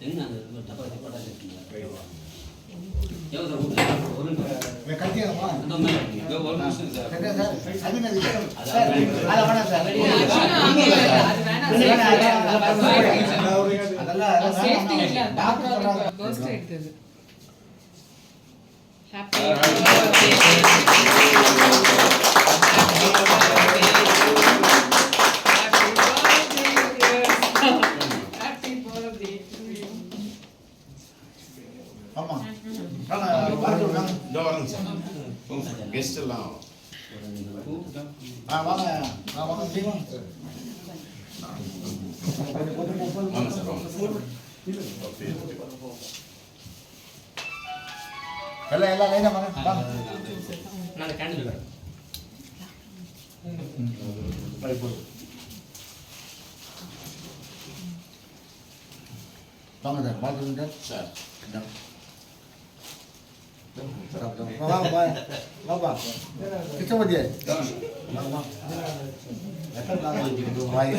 என்ன அந்த டப்பா டப்பா இருக்கீங்க எவ்வளோ சார் கொடுக்குறீங்க? ஒரு அதெல்லாம் அதெல்லாம் கெஸ்ட் எல்லாம் ஆ வாங்க ஆ வாங்க நீ வாங்க வாங்க சார் வாங்க எல்லாம் எல்லாம் லைனா வாங்க வாங்க நான் அந்த கேண்டில் பை போடு வாங்க சார் பார்த்து சார் சார் இந்தாங்க. வா, வா, வா, வா. கிருஷ்ணமூர்த்தி. வா, வா. வாய்,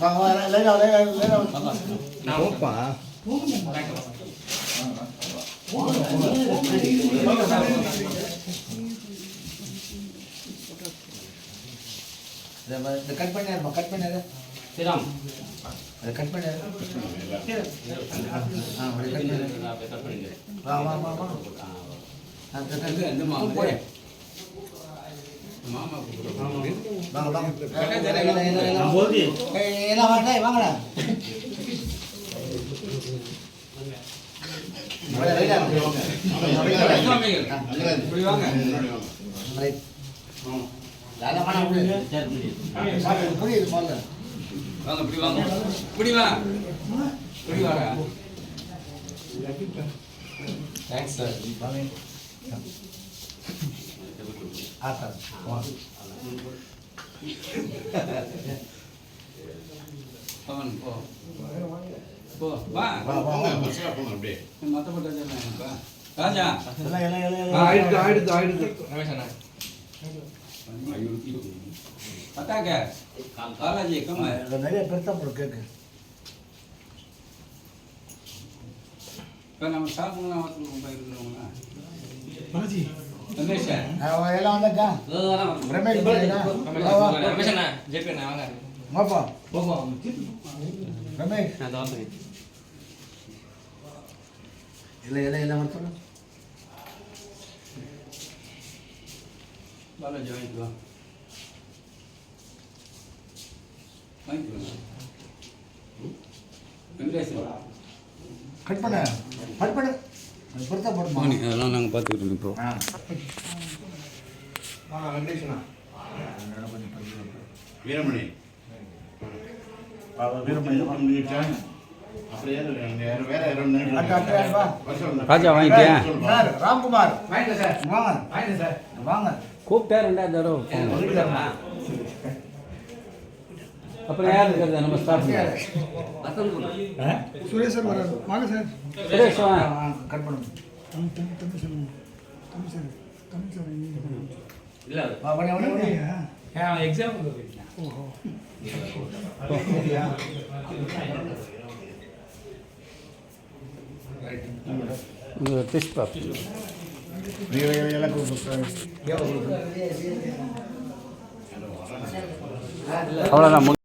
வா, வா, லைனா, லைனா, லைனா. இதை வ- இதை கட் பண்ணிடுமா கட் பண்ணிடு ஸ்ரீராம் அதை கட் பண்ணிடு ஆ அப்படி கட் பண்ணிக்கிறேன். வா வா வா வா ஆ, ஆ, கட் பண்ணு. இந்த மாமா போடு. மாமா வாங்க வாங்க பண்ணிடு. எல்லாம், டேய், வாங்கடா இப்படி வாங்க ரைட். லாலா, வாடா, புடி. சரி, புரியுது. பாரு, புரியுது முதல்ல. வாங்க இப்படி வாங்க. இப்படி வா. இப்படி வாடா. தேங்க்ஸ் சார் ஆத்தா. பவன் போ போ வா. வா, வா, போங்க வா. பஸ்ஸில் போங்க அப்படியே. மற்ற போட்டா ராஜா. எல்லாம், எல்லாம், எல்லாம், எல்லாம். பத்தாக்க பாலாஜி கம்ம நிறைய பெருசா போடு கேக்கு இப்போ நம்ம சாப்பிடலாம் ரமேஷ் எல்லாம் இதோ வரேன், வரேன். ரமேஷ் பாருங்க. வா, வா. ரமேஷ் அண்ணா, ஜேபி அண்ணா, வாங்க. வாப்பா. போங்க. ரமேஷ். இல்லை இல்லை இல்லை பாலாஜி வாங்கிட்டு வா வாங்கிட்டு வா வெங்கடேசன் கட் பண்ண கட் பண்ணு பெருசா போடுமா அதெல்லாம் நாங்கள் பார்த்துக்கிட்டு இப்போ ஆ வாங்க வெங்கடேஷனா வீரமணி ராஜா வாங்கிட்டியா சார் ராம்குமார் வாங்க வாங்க கூப்பிட்டா ரெண்டாவது தடவை. அப்புறம் யார் இருக்கிறது? நம்ம குமார். சுரேஷ் சார் வராரு. வாங்க சார். சுரேஷ் கட் பண்ணுங்க. தமிழ் தமிழ் தமிழ் சொல்லுங்க தமிழ் சார் தமிழ் சார் இல்ல, வா பண்ணி பண்ணி பண்ணி ஓஹோ டெஸ்ட் பாப் எல்லாம் கொடுத்து அவ்வளோதான்